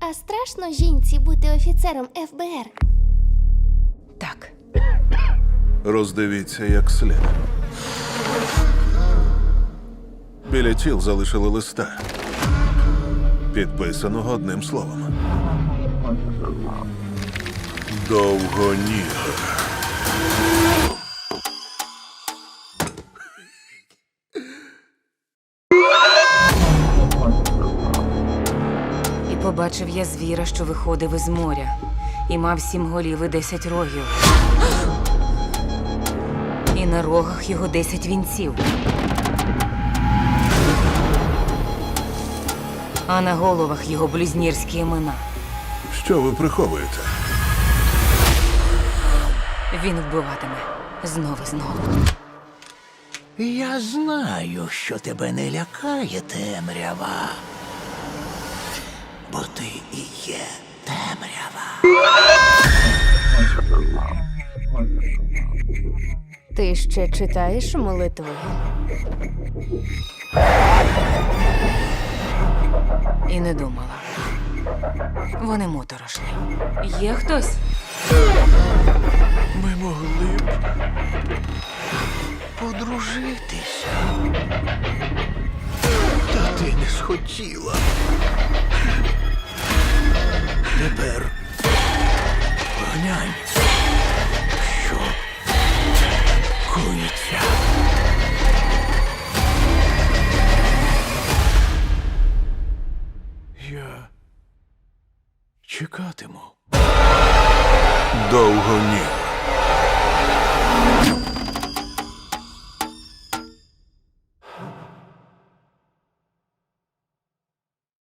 А страшно жінці бути офіцером ФБР. Так. Роздивіться як слід. Біля тіл залишили листа. Підписаного одним словом. Довгоніг. Побачив я звіра, що виходив із моря, і мав сім голів і десять рогів. І на рогах його десять вінців. А на головах його блюзнірські імена. Що ви приховуєте? Він вбиватиме знову і знову. Я знаю, що тебе не лякає темрява. Бо ти і є темрява. Ти ще читаєш молитви? І не думала. Вони моторошні. Є хтось? Ми могли б подружитися. Ти не схотіла. Тепер глянь, що коїться. Я чекатиму. Довгоніг.